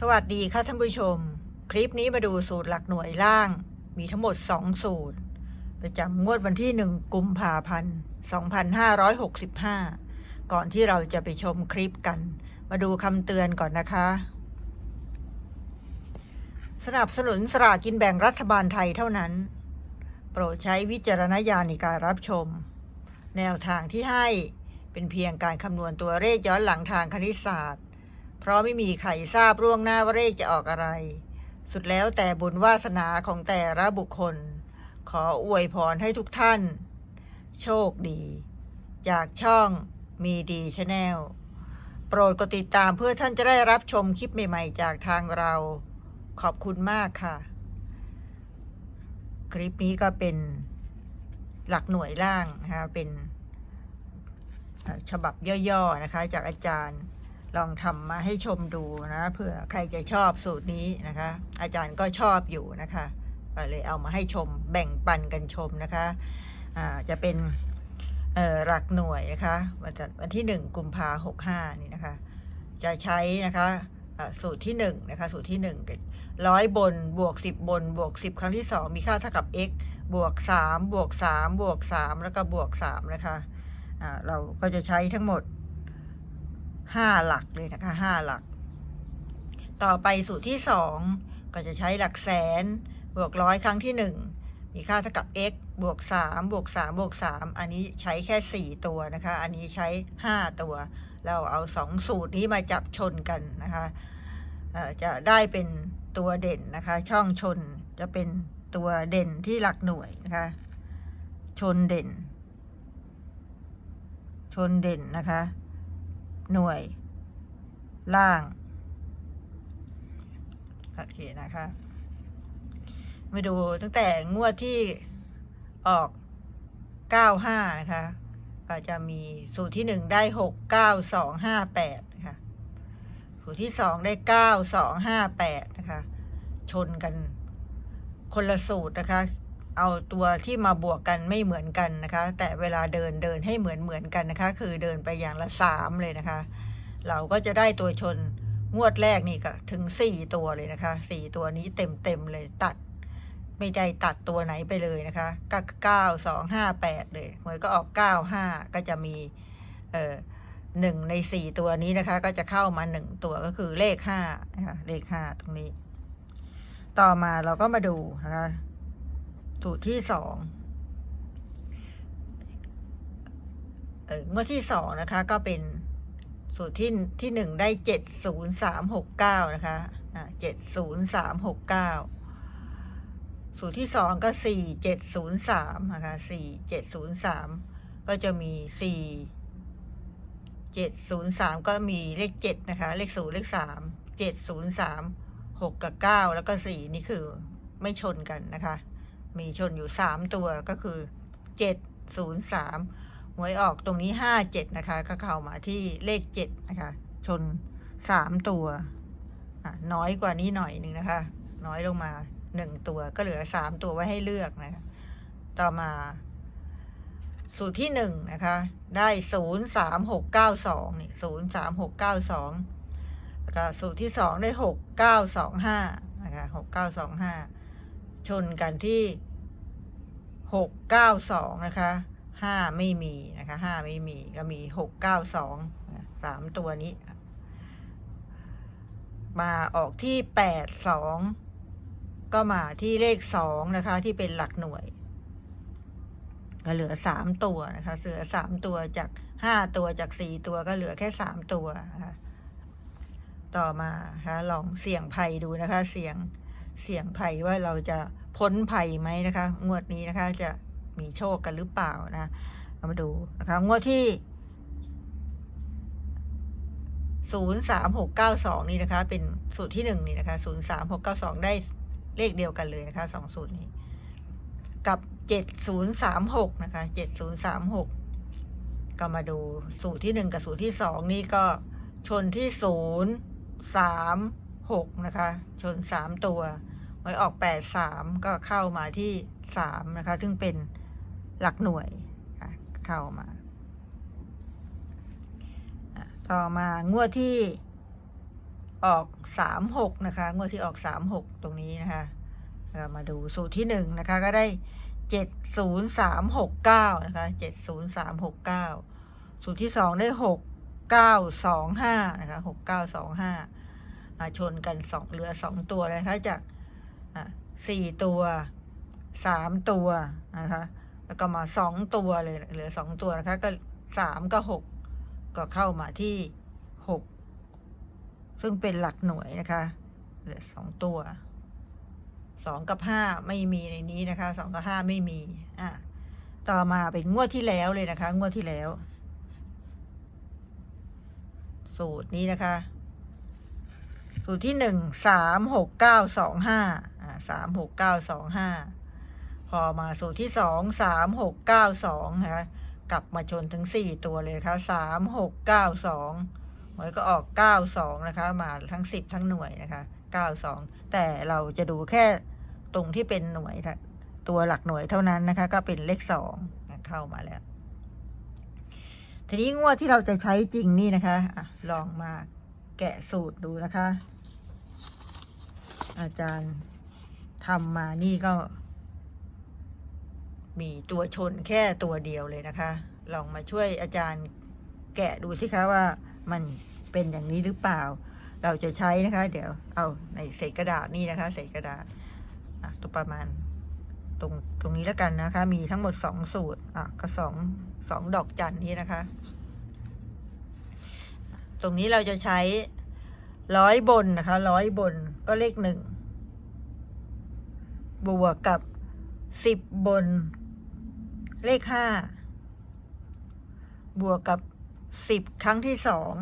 สวัสดีค่ะท่านผู้ชม คลิปนี้มาดูสูตรหลักหน่วยล่าง มีทั้งหมด 2 สูตร ประจำงวดวันที่ 1 กุมภาพันธ์ 2565 ก่อนที่เราจะไปชมคลิปกัน มาดูคำเตือนก่อนนะคะ สนับสนุนสลากกินแบ่งรัฐบาลไทยเท่านั้น โปรดใช้วิจารณญาณในการรับชม แนวทางที่ให้เป็นเพียงการคำนวณตัวเลขย้อนหลังทางคณิตศาสตร์ เพราะไม่มีใครทราบล่วงหน้าว่าเลขจะออกอะไร สุดแล้วแต่บุญวาสนาของแต่ละบุคคล ขออวยพรให้ทุกท่าน โชคดี จากช่องมีดีชาแนลโปรดกดติดตามเพื่อท่านจะได้รับชมคลิปใหม่ ๆ จากทางเรา ขอบคุณมากค่ะ คลิปนี้ก็เป็นหลักหน่วยล่างนะคะเป็นฉบับย่อๆนะคะ จากอาจารย์ ลองทำมาให้ชมดูนะเผื่อใครจะชอบสูตรนี้นะคะ อาจารย์ก็ชอบอยู่นะคะก็เลยเอามาให้ชมแบ่งปันกันชมนะคะอ่าจะเป็นหลักหน่วยนะคะวันที่หนึ่งกุมภาหกห้านี่นะคะ จะใช้นะคะสูตรที่หนึ่งนะคะสูตรที่หนึ่งร้อยบนบวกสิบบนบวกสิบครั้งที่สองมีค่าเท่ากับ x บวกสามบวกสามบวกสามแล้วก็บวกสามนะคะอ่าเราก็จะใช้ทั้งหมด ห้าหลักเลยนะคะห้าหลัก ต่อไปสูตรที่สองก็จะใช้หลักแสน บวกร้อยครั้งที่หนึ่งมีค่าเท่ากับ x บวกสามบวกสามบวกสามอันนี้ใช้แค่สี่ตัวนะคะ อันนี้ใช้ห้าตัว เราเอาสองสูตรนี้มาจับชนกันนะคะจะได้เป็นตัวเด่นนะคะ ช่องชนจะเป็นตัวเด่นที่หลักหน่วยนะคะ ชนเด่น ชนเด่นนะคะ หน่วย ล่าง โอเคนะคะ มาดูตั้งแต่งวดที่ออก 95 นะคะก็จะมีสูตรที่ 1 ได้ 6 9 2 5 8 นะคะ สูตรที่ 2 ได้ 9 2 5 8 นะคะ ชนกันคนละสูตรนะคะ เอาตัวที่มาบวกกันไม่เหมือนกันนะคะ แต่เวลาเดินเดินให้เหมือนเหมือนกันนะคะ คือเดินไปอย่างละสามเลยนะคะ เราก็จะได้ตัวชนงวดแรกนี่ก็ถึงสี่ตัวเลยนะคะสี่ตัวนี้เต็มเต็มเลยตัด ไม่ได้ตัดตัวไหนไปเลยนะคะก็เก้าสองห้าแปดเลยหวยก็ออกเก้าห้าก็จะมีเอ่อหนึ่งในสี่ตัวนี้นะคะ ก็จะเข้ามาหนึ่งตัวก็คือเลขห้านะคะเลขห้าตรงนี้ ต่อมาเราก็มาดูนะคะ สูตรที่สองเอองวดที่สองนะคะ ก็เป็นสูตรที่ที่หนึ่งได้เจ็ดศูนย์สามหกเก้านะคะอ่าเจ็ดศูนย์สามหกเก้าสูตรที่สองก็สี่เจ็ดศูนย์สามนะคะสี่เจ็ดศูนย์สามก็จะมีสี่เจ็ดศูนย์สามก็มีเลขเจ็ดนะคะ เลขศูนย์เลขสามเจ็ดศูนย์สามหกกับเก้าแล้วก็สี่นี่คือไม่ชนกันนะคะ มีชนอยู่สามตัวก็คือเจ็ดศูนย์สามหวยออกตรงนี้ห้าเจ็ดนะคะก็เข้ามาที่เลขเจ็ดนะคะ ชนสามตัวน้อยกว่านี้หน่อยหนึ่งนะคะ น้อยลงมาหนึ่งตัวก็เหลือสามตัวไว้ให้เลือกนะคะ ต่อมา สูตรที่หนึ่งนะคะ ได้ศูนย์สามหกเก้าสองนี่ศูนย์สามหกเก้าสองแล้วก็สูตรที่สองได้หกเก้าสองห้านะคะหกเก้าสองห้าชนกันที่ หกเก้าสองนะคะห้าไม่มีนะคะห้าไม่มีก็มีหกเก้าสองสามตัวนี้ มาออกที่แปดสองก็มาที่เลขสองนะคะ ที่เป็นหลักหน่วย ก็เหลือสามตัวนะคะเหลือสามตัวจากห้าตัวจากสี่ตัวก็เหลือแค่สามตัวนะคะต่อมานะคะลองเสี่ยงภัยดูนะคะ เสี่ยง เสี่ยงภัยว่าเราจะพ้นภัยไหมนะคะ งวดนี้นะคะจะมีโชคกันหรือเปล่านะเรามาดูนะคะงวดที่ศูนย์สามหกเก้าสองนี่นะคะ เป็นสูตรที่หนึ่งนี่นะคะศูนย์สามหกเก้าสองได้เลขเดียวกันเลยนะคะสองสูตรนี้ กับเจ็ดศูนย์สามหกนะคะเจ็ดศูนย์สามหกก็มาดูสูตรที่หนึ่งกับสูตรที่สองนี่ก็ชนที่ศูนย์สาม 6 นะคะ ชน 3 ตัวหวยออก 8 3 ก็เข้ามาที่ 3 นะคะ ซึ่งเป็นหลักหน่วยเข้ามา ต่อมางวดที่ออก 36 นะคะ งวดที่ออก 36 ตรงนี้นะคะมาดูสูตรที่ 1 นะคะ ก็ได้ 70369 นะคะ 70369 สูตรที่ 2 ได้ 6 925 นะคะ 6925 ชนกันสองเหลือสองตัวเลยนะคะจากสี่ตัวสามตัวนะคะแล้วก็มาสองตัวเลยเหลือสองตัวนะคะก็สามก็หกก็เข้ามาที่หกซึ่งเป็นหลักหน่วยนะคะเหลือสองตัวสองกับห้าไม่มีในนี้นะคะสองกับห้าไม่มีอะต่อมาเป็นงวดที่แล้วเลยนะคะ งวดที่แล้ว สูตรนี้นะคะ สูตรที่หนึ่งสามหกเก้าสองห้าอ่าสามหกเก้าสองห้าพอมาสูตรที่สองสามหกเก้าสองนะคะกลับมาชนถึงสี่ตัวเลยนะคะสามหกเก้าสองหวยก็ออกเก้าสองนะคะ มาทั้งสิบทั้งหน่วยนะคะเก้าสองแต่เราจะดูแค่ตรงที่เป็นหน่วยตัวหลักหน่วยเท่านั้นนะคะ ก็เป็นเลขสองเข้ามาแล้ว ทีนี้งวดที่เราจะใช้จริงนี่นะคะอะลองมาแกะสูตรดูนะคะ อาจารย์ทำมานี่ก็ มีตัวชนแค่ตัวเดียวเลยนะคะ ลองมาช่วยอาจารย์แกะดูสิคะว่ามันเป็นอย่างนี้หรือเปล่า เราจะใช้นะคะ เดี๋ยว เอาในเศษกระดาษนี่นะคะเศษกระดาษอะตัวประมาณ ตรงตรงนี้แล้วกันนะคะ มีทั้งหมดสองสูตรอะก็สองสองดอกจันนี้นะคะ ตรงนี้เราจะใช้ ร้อยบนนะคะร้อยบนก็เลขหนึ่งบวกกับสิบบน เลขห้าบวกกับสิบครั้งที่สอง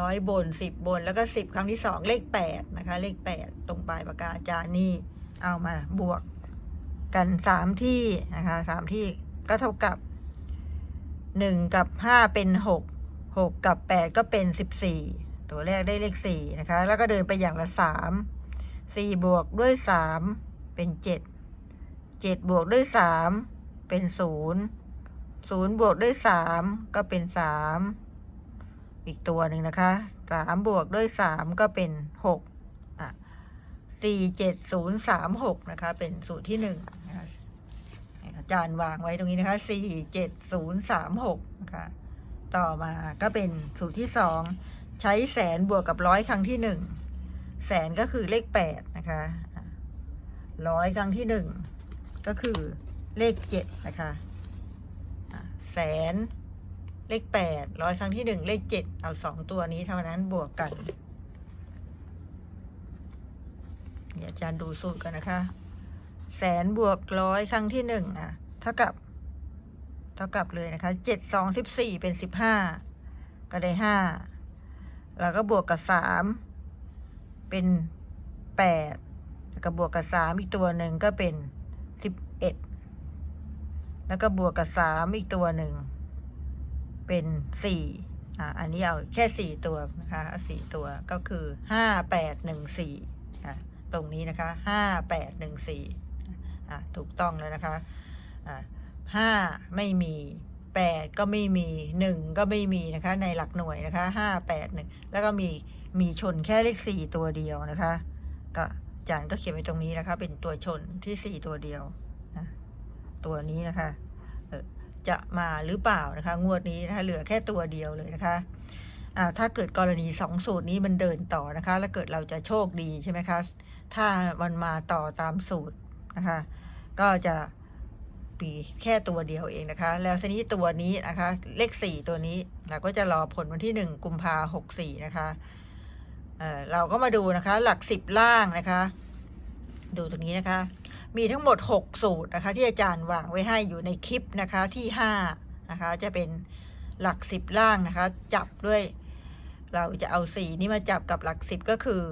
ร้อยบนสิบบนแล้วก็สิบครั้งที่สองเลขแปดนะคะ เลขแปดตรงปลายปากกาจานี่เอามาบวกกันสามที่นะคะสามที่ก็เท่ากับหนึ่งกับห้าเป็นหก หกกับแปดก็เป็นสิบสี่ตัวแรกได้เลขสี่นะคะ แล้วก็เดินไปอย่างละสามสี่บวกด้วยสามเป็นเจ็ดเจ็ดบวกด้วยสามเป็นศูนย์ศูนย์บวกด้วยสามก็เป็นสามอีกตัวหนึ่งนะคะสามบวกด้วยสามก็เป็นหกอะสี่เจ็ดศูนย์สามหกนะคะ เป็นสูตรที่หนึ่งนะคะอาจารย์วางไว้ตรงนี้นะคะสี่เจ็ดศูนย์สามหกนะคะ ต่อมาก็เป็นสูตรที่สองใช้แสนบวกกับร้อยครั้งที่หนึ่งแสนก็คือเลขแปดนะคะร้อยครั้งที่หนึ่งก็คือเลขเจ็ดนะคะอะแสนเลขแปดร้อยครั้งที่หนึ่งเลขเจ็ดเอาสองตัวนี้เท่านั้นบวกกัน เดี๋ยวอาจารย์ดูสูตรกันนะคะ แสนบวกร้อยครั้งที่หนึ่งอะ เท่ากับ เท่ากับเลยนะคะเจ็ดสองสิบสี่เป็นสิบห้าก็ได้ห้าแล้วก็บวกกับสามเป็นแปดแล้วก็บวกกับสามอีกตัวหนึ่งก็เป็นสิบเอ็ดแล้วก็บวกกับสามอีกตัวหนึ่งเป็นสี่อะอันนี้เอาแค่สี่ตัวนะคะสี่ตัวก็คือห้าแปดหนึ่งสี่อะตรงนี้นะคะห้าแปดหนึ่งสี่อะถูกต้องแล้วนะคะอะ ห้าไม่มีแปดก็ไม่มีหนึ่งก็ไม่มีนะคะ ในหลักหน่วยนะคะห้าแปดหนึ่งแล้วก็มีมีชนแค่เลขสี่ตัวเดียวนะคะ ก็อาจารย์ก็เขียนไว้ตรงนี้นะคะ เป็นตัวชนที่สี่ตัวเดียวนะตัวนี้นะคะจะมาหรือเปล่านะคะ งวดนี้นะคะเหลือแค่ตัวเดียวเลยนะคะอ่าถ้าเกิดกรณีสองสูตรนี้มันเดินต่อนะคะ แล้วเกิดเราจะโชคดีใช่ไหมคะ ถ้ามันมาต่อตามสูตรนะคะ ก็จะ ปีแค่ตัวเดียวเองนะคะ แล้วทีนี้ตัวนี้นะคะ เลขสี่ตัวนี้เราก็จะรอผลวันที่หนึ่งกุมภาหกสี่นะคะเเราก็มาดูนะคะ หลักสิบล่างนะคะ ดูตรงนี้นะคะ มีทั้งหมดหกสูตรนะคะ ที่อาจารย์วางไว้ให้อยู่ในคลิปนะคะที่ห้านะคะ จะเป็นหลักสิบล่างนะคะ จับด้วย เราจะเอาสี่นี้มาจับกับหลักสิบก็คือ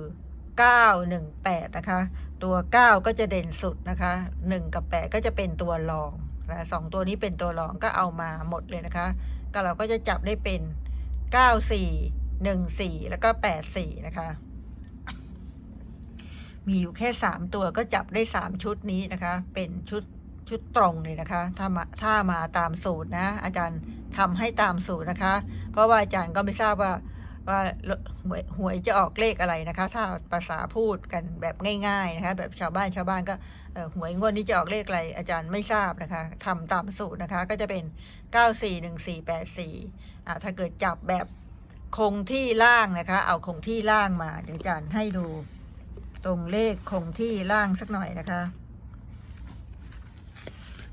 เก้าหนึ่งแปดนะคะ ตัวเก้าก็จะเด่นสุดนะคะหนึ่งกับแปดก็จะเป็นตัวรองนะสองตัวนี้เป็นตัวรองก็เอามาหมดเลยนะคะ ก็เราก็จะจับได้เป็นเก้าสี่หนึ่งสี่แล้วก็แปดสี่นะคะ มีอยู่แค่สามตัวก็จับได้สามชุดนี้นะคะ เป็นชุดชุดตรงเลยนะคะ ถ้ามาถ้ามาตามสูตรนะ อาจารย์ทำให้ตามสูตรนะคะ เพราะว่าอาจารย์ก็ไม่ทราบว่า ว่าหวยหวยจะออกเลขอะไรนะคะ ถ้าภาษาพูดกันแบบง่าย ๆนะคะ แบบชาวบ้านชาวบ้านก็หวยงวดนี้จะออกเลขอะไรอาจารย์ไม่ทราบนะคะทำตามสูตรนะคะ ก็จะเป็น 941484อ่าถ้าเกิดจับแบบคงที่ล่างนะคะ เอาคงที่ล่างมาเดี๋ยวอาจารย์ให้ดูตรงเลขคงที่ล่างสักหน่อยนะคะ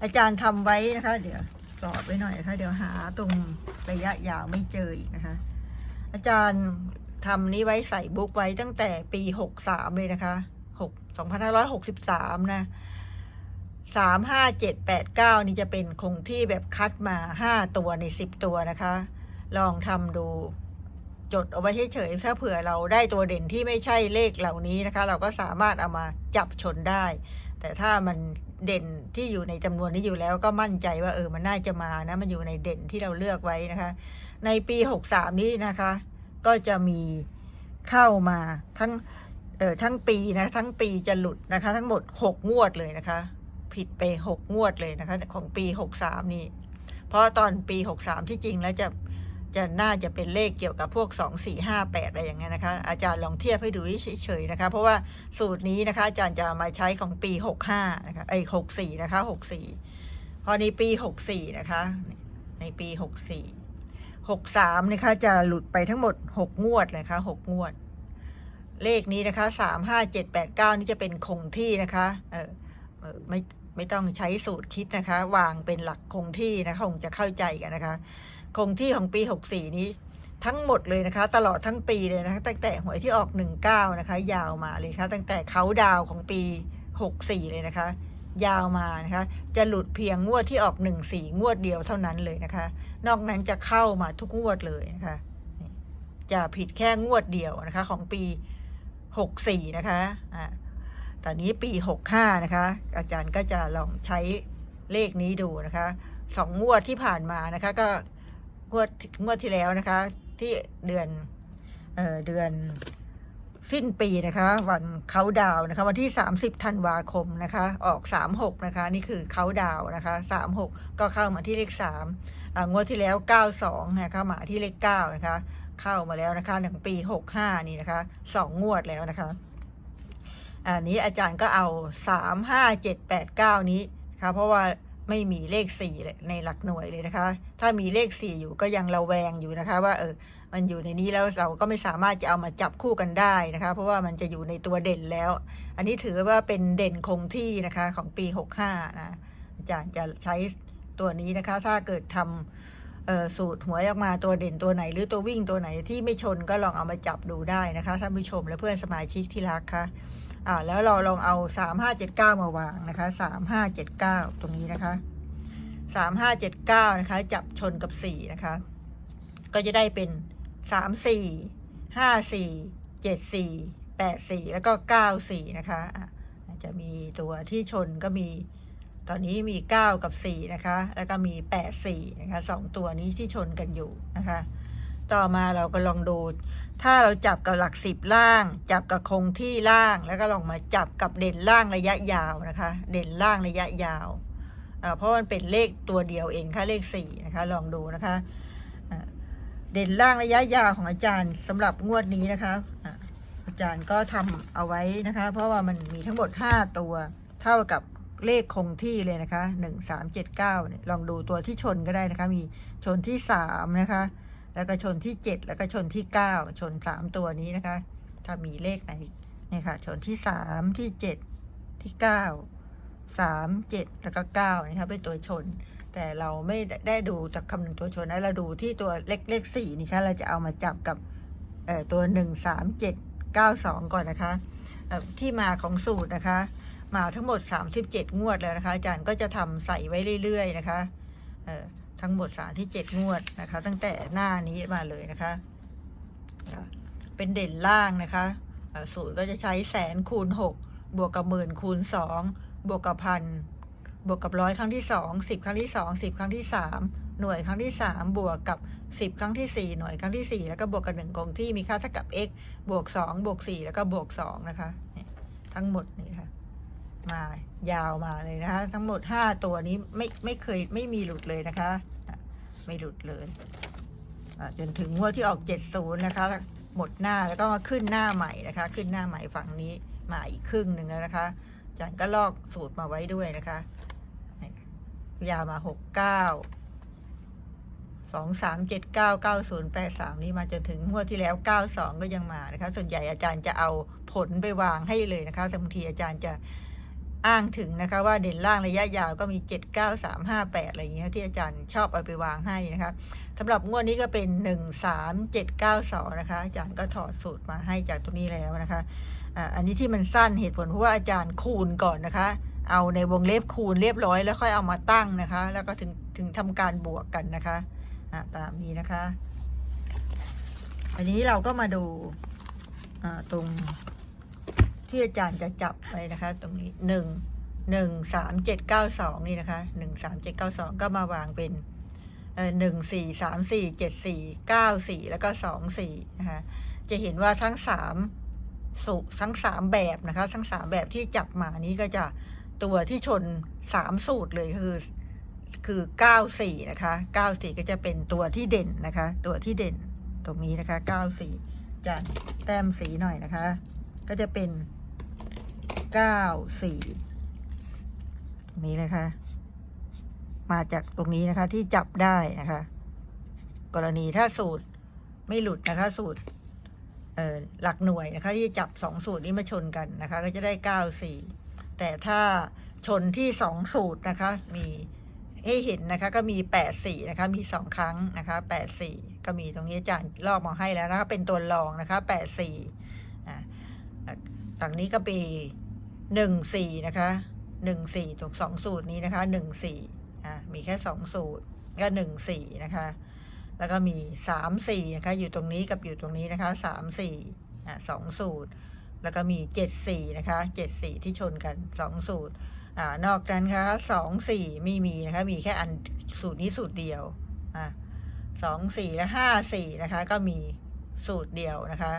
อาจารย์ทำไว้นะคะ เดี๋ยวสอบไว้หน่อยนะคะ เดี๋ยวหาตรงระยะยาวไม่เจออีกนะคะ อาจารย์ทำนี้ไว้ใส่บุ๊กไว้ตั้งแต่ปีหกสามเลยนะคะหกสองพันห้าร้อยหกสิบสามนะสามห้าเจ็ดแปดเก้านี่จะเป็นคงที่แบบคัดมาห้าตัวในสิบตัวนะคะ ลองทำดูจดเอาไว้เฉยๆถ้าเผื่อเราได้ตัวเด่นที่ไม่ใช่เลขเหล่านี้นะคะ เราก็สามารถเอามาจับชนได้ แต่ถ้ามันเด่นที่อยู่ในจำนวนนี้อยู่แล้วก็มั่นใจว่าเออมันน่าจะมานะ มันอยู่ในเด่นที่เราเลือกไว้นะคะ ในปีหกสามนี้นะคะ ก็จะมีเข้ามาทั้งเออทั้งปีนะทั้งปีจะหลุดนะคะ ทั้งหมดหกงวดเลยนะคะ ผิดไปหกงวดเลยนะคะ ของปีหกสามนี่ เพราะตอนปีหกสามที่จริงแล้วจะจะน่าจะเป็นเลขเกี่ยวกับพวกสองสี่ห้าแปดอะไรอย่างเงี้ยนะคะ อาจารย์ลองเทียบให้ดูเฉยๆนะคะ เพราะว่าสูตรนี้นะคะ อาจารย์จะมาใช้ของปีหกห้านะคะไอ้หกสี่นะคะหกสี่พอในปีหกสี่นะคะ ในปีห กสี่หกสามนะคะจะหลุดไปทั้งหมดหกงวดนะคะหกงวด เลขนี้นะคะสามห้าเจ็ดแปดเก้านี่จะเป็นคงที่นะคะเออไม่ไม่ต้องใช้สูตรคิดนะคะ วางเป็นหลักคงที่นะคะคงจะเข้าใจกันนะคะ คงที่ของปีหกสี่นี้ทั้งหมดเลยนะคะ ตลอดทั้งปีเลยนะคะ ตั้งแต่หวยที่ออกหนึ่งเก้านะคะ ยาวมาเลยค่ะ ตั้งแต่เขาดาวของปีหกสี่เลยนะคะ ยาวมานะคะ จะหลุดเพียงงวดที่ออกหนึ่งสี่งวดเดียวเท่านั้นเลยนะคะ นอกนั้นจะเข้ามาทุกงวดเลยนะคะจะผิดแค่งวดเดียวนะคะ ของปีหกสี่นะคะอ่าตอนนี้ปีหกห้านะคะ อาจารย์ก็จะลองใช้เลขนี้ดูนะคะสองงวดที่ผ่านมานะคะ ก็งวดงวดที่แล้วนะคะ ที่เดือนเอ่อเดือน สิ้นปีนะคะ วันเขาดาวนะคะ วันที่ 30ธันวาคมนะคะ ออก 36 นะคะ นี่คือเขาดาวนะคะ 36 ก็เข้ามาที่เลข3งวดที่แล้ว 92 นะคะมาที่เลข9นะคะ เข้ามาแล้วนะคะหนึ่งปี 65 นี่นะคะสองงวดแล้วนะคะอันนี้อาจารย์ก็เอา 3 5 7 8 9 นี้นะคะเพราะว่าไม่มีเลข 4 ในหลักหน่วยเลยนะคะ ถ้ามีเลข 4 อยู่ก็ยังระแวงอยู่นะคะว่าเออ มันอยู่ในนี้แล้วเราก็ไม่สามารถจะเอามาจับคู่กันได้นะคะ เพราะว่ามันจะอยู่ในตัวเด่นแล้ว อันนี้ถือว่าเป็นเด่นคงที่นะคะของปี 65 นะอาจารย์จะใช้ตัวนี้นะคะ ถ้าเกิดทำสูตรหวยออกมาตัวเด่นตัวไหน หรือตัววิ่งตัวไหนที่ไม่ชนก็ลองเอามาจับดูได้นะคะท่านผู้ชมและเพื่อนสมาชิกที่รักค่ะอ่าแล้วเราลองเอา 3579 มาวางนะคะ 3579 ตรงนี้นะคะ3579 นะคะ จับชนกับ 4 นะคะ ก็จะได้เป็น สามสี่ห้าสี่เจ็ดสี่แปดสี่แล้วก็เก้าสี่นะคะจะมีตัวที่ชนก็มีตอนนี้มีเก้ากับสี่นะคะ แล้วก็มีแปดสี่นะคะสองตัวนี้ที่ชนกันอยู่นะคะ ต่อมาเราก็ลองดู ถ้าเราจับกับหลักสิบล่าง จับกับคงที่ล่าง แล้วก็ลองมาจับกับเด่นล่างระยะยาวนะคะ เด่นล่างระยะยาว เพราะมันเป็นเลขตัวเดียวเองค่ะ เลขสี่นะคะ ลองดูนะคะ เด่นล่างระยะยาวของอาจารย์สำหรับงวดนี้นะคะอาจารย์ก็ทำเอาไว้นะคะ เพราะว่ามันมีทั้งหมด 5 ตัวเท่ากับเลขคงที่เลยนะคะหนึ่งสามเจ็ดเก้าเนี่ยลองดูตัวที่ชนก็ได้นะคะ มีชนที่สามนะคะ แล้วก็ชนที่เจ็ดแล้วก็ชนที่เก้าชนสามตัวนี้นะคะ ถ้ามีเลขไหนเนี่ยค่ะ ชนที่สามที่เจ็ดที่เก้าสามเจ็ดแล้วก็เก้านะคะเป็นตัวชน แต่เราไม่ได้ดูจากคำหนึ่งตัวชนนะเราดูที่ตัวเลขเลขสี่นี่ค่ะเราจะเอามาจับกับตัวหนึ่งสามเจ็ดเก้าสองก่อนนะคะที่มาของสูตรนะคะ มาทั้งหมด 37 งวดแล้วนะคะอาจารย์ก็จะทำใส่ไว้เรื่อย ๆ นะคะทั้งหมด37งวดนะคะ ตั้งแต่หน้านี้มาเลยนะคะ เป็นเด่นล่างนะคะสูตรก็จะใช้แสนคูณ 6 บวกกับหมื่นคูณ 2 บวกกับพัน บวกกับร้อยครั้งที่สองสิบครั้งที่สองสิบครั้งที่สามหน่วยครั้งที่สามบวกกับสิบครั้งที่สี่หน่วยครั้งที่สี่แล้วก็บวกกับหนึ่งคงที่มีค่าเท่ากับ x บวกสองบวกสี่แล้วก็บวกสองนะคะ ทั้งหมดนี่ค่ะ มายาวมาเลยนะคะ ทั้งหมดห้าตัวนี้ไม่ไม่เคยไม่มีหลุดเลยนะคะ ไม่หลุดเลยจนถึงงวดที่ออก70นะคะ หมดหน้าแล้วก็มาขึ้นหน้าใหม่นะคะ ขึ้นหน้าใหม่ฝั่งนี้มาอีกครึ่งหนึ่งแล้วนะคะจารย์ก็ลอกสูตรมาไว้ด้วยนะคะ ยาวมา69สองสามเจ็ดเก้าเก้าศูนย์แปดสามนี่มาจนถึงงวดที่แล้วเก้าสองก็ยังมานะคะ ส่วนใหญ่อาจารย์จะเอาผลไปวางให้เลยนะคะแต่บางทีอาจารย์จะอ้างถึงนะคะว่าเด่นล่างระยะยาวก็มีเจ็ดเก้าสามห้าแปดอะไรอย่างเงี้ยที่อาจารย์ชอบเอาไปวางให้นะคะสำหรับงวดนี้ก็เป็นหนึ่งสามเจ็ดเก้าสองนะคะอาจารย์ก็ถอดสูตรมาให้จากตรงนี้แล้วนะคะอ่าอันนี้ที่มันสั้นเหตุผลเพราะว่าอาจารย์คูณก่อนนะคะ เอาในวงเล็บคูณเรียบร้อยแล้วค่อยเอามาตั้งนะคะ แล้วก็ถึงถึงทำการบวกกันนะคะอะตามนี้นะคะ อันนี้เราก็มาดูอ่าตรงที่อาจารย์จะจับไปนะคะ ตรงนี้หนึ่งหนึ่งสามเจ็ดเก้าสองนี่นะคะหนึ่งสามเจ็ดเก้าสองก็มาวางเป็นหนึ่งสี่สามสี่เจ็ดสี่เก้าสี่แล้วก็สองสี่นะคะจะเห็นว่าทั้งสามสุทั้งสามแบบนะคะ ทั้งสามแบบที่จับมานี้ก็จะ ตัวที่ชนสามสูตรเลยคือ คือเก้าสี่นะคะเก้าสี่ก็จะเป็นตัวที่เด่นนะคะ ตัวที่เด่นตรงนี้นะคะเก้าสี่จะแต้มสีหน่อยนะคะ ก็จะเป็นเก้าสี่ตรงนี้นะคะ มาจากตรงนี้นะคะที่จับได้นะคะ กรณีถ้าสูตรไม่หลุดนะคะ สูตรเอ่อหลักหน่วยนะคะ ที่จับสองสูตรนี้มาชนกันนะคะ ก็จะได้เก้าสี่ แต่ถ้าชนที่สองสูตรนะคะ มีให้เห็นนะคะ ก็มีแปดสี่นะคะ มีสองครั้งนะคะแปดสี่ก็มีตรงนี้อาจารย์ลอกมาให้แล้วนะคะ เป็นตัวรองนะคะแปดสี่อ่าฝั่งนี้ก็ปีหนึ่งสี่นะคะหนึ่งสี่ถูกสองสูตรนี้นะคะหนึ่งสี่อ่ามีแค่สองสูตรก็หนึ่งสี่นะคะ แล้วก็มีสามสี่นะคะ อยู่ตรงนี้กับอยู่ตรงนี้นะคะสามสี่อ่าสองสูตร แล้วก็มีเจ็ดสี่นะคะเจ็ดสี่ที่ชนกันสองสูตรอ่านอกนั้นคะสองสี่ไม่มีนะคะ มีแค่อันสูตรนี้สูตรเดียวอ่าสองสี่และห้าสี่นะคะ ก็มีสูตรเดียวนะคะ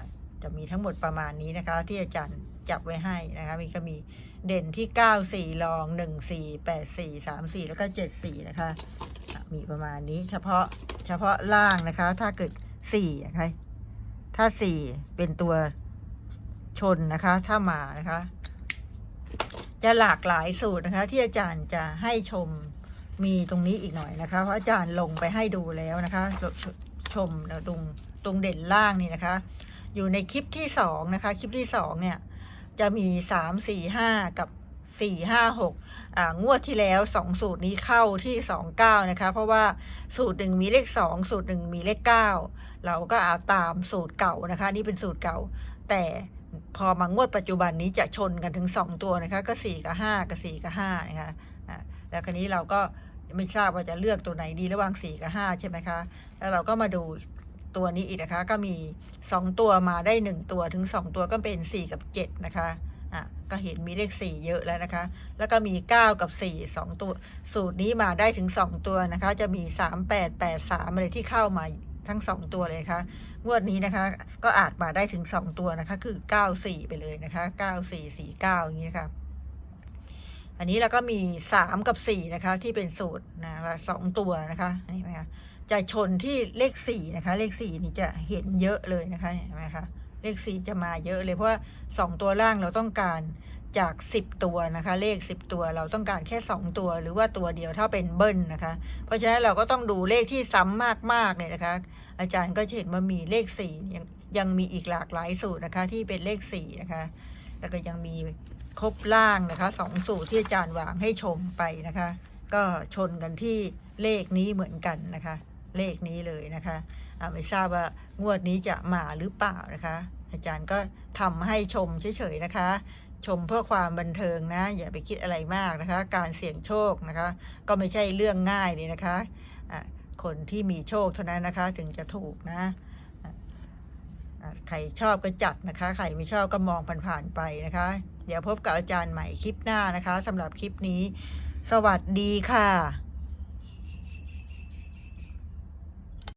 ะจะมีทั้งหมดประมาณนี้นะคะ ที่อาจารย์จับไว้ให้นะคะ มีก็มีเด่นที่เก้าสี่รองหนึ่งสี่แปดสี่สามสี่แล้วก็เจ็ดสี่นะคะะมีประมาณนี้เฉพาะเฉพาะล่างนะคะ ถ้าเกิดสี่นะคะถ้าสี่เป็นตัว ชนนะคะ ถ้ามานะคะ จะหลากหลายสูตรนะคะ ที่อาจารย์จะให้ชมมีตรงนี้อีกหน่อยนะคะเพราะอาจารย์ลงไปให้ดูแล้วนะคะชชมตรงตรงเด่นล่างนี่นะคะ อยู่ในคลิปที่สองนะคะ คลิปที่สองเนี่ยจะมีสามสี่ห้ากับสี่ห้าหกอ่างวดที่แล้วสองสูตรนี้เข้าที่สองเก้านะคะ เพราะว่าสูตรหนึ่งมีเลขสองสูตรหนึ่งมีเลขเก้าเราก็เอาตามสูตรเก่านะคะ นี่เป็นสูตรเก่า แต่ พอมางวดปัจจุบันนี้จะชนกันถึงสองตัวนะคะ ก็สี่กับห้ากับสี่กับห้านะคะอ่าแล้วคราวนี้เราก็ไม่ทราบว่าจะเลือกตัวไหนดีระหว่างสี่กับห้าใช่ไหมคะ แล้วเราก็มาดูตัวนี้อีกนะคะ ก็มีสองตัวมาได้หนึ่งตัวถึงสองตัวก็เป็นสี่กับเจ็ดนะคะอะก็เห็นมีเลขสี่เยอะแล้วนะคะ แล้วก็มีเก้ากับสี่สองตัว สูตรนี้มาได้ถึงสองตัวนะคะ จะมีสามแปดแปดสามอะไรที่เข้ามา ทั้งสองตัวเลยนะคะงวดนี้นะคะ ก็อาจมาได้ถึงสองตัวนะคะ คือเก้าสี่ไปเลยนะคะเก้าสี่สี่เก้าอย่างนี้นะคะอันนี้เราก็มีสามกับสี่นะคะ ที่เป็นสูตรนะคะสองตัวนะคะนนี้ไหมคะจะชนที่เลขสี่นะคะ เลขสี่นี่จะเห็นเยอะเลยนะคะเห็นไหมคะเลขสี่จะมาเยอะเลยเพราะว่าสองตัวล่างเราต้องการ จากสิบตัวนะคะ เลขสิบตัวเราต้องการแค่สองตัว หรือว่าตัวเดียวถ้าเป็นเบิ้ลนะคะ เพราะฉะนั้นเราก็ต้องดูเลขที่ซ้ำมากๆเลยนะคะ อาจารย์ก็จะเห็นว่ามีเลขสี่ยังยังมีอีกหลากหลายสูตรนะคะ ที่เป็นเลขสี่นะคะ แล้วก็ยังมีครบล่างนะคะสองสูตรที่อาจารย์วางให้ชมไปนะคะ ก็ชนกันที่เลขนี้เหมือนกันนะคะ เลขนี้เลยนะคะอ่าไม่ทราบว่างวดนี้จะมาหรือเปล่านะคะ อาจารย์ก็ทำให้ชมเฉยๆนะคะ ชมเพื่อความบันเทิงนะ อย่าไปคิดอะไรมากนะคะ การเสี่ยงโชคนะคะ ก็ไม่ใช่เรื่องง่ายเลยนะคะะคนที่มีโชคเท่านั้นนะคะ ถึงจะถูกนะะะใครชอบก็จัดนะคะ ใครไม่ชอบก็มองผ่านๆไปนะคะ เดี๋ยวพบกับอาจารย์ใหม่คลิปหน้านะคะสำหรับคลิปนี้ สวัสดีค่ะ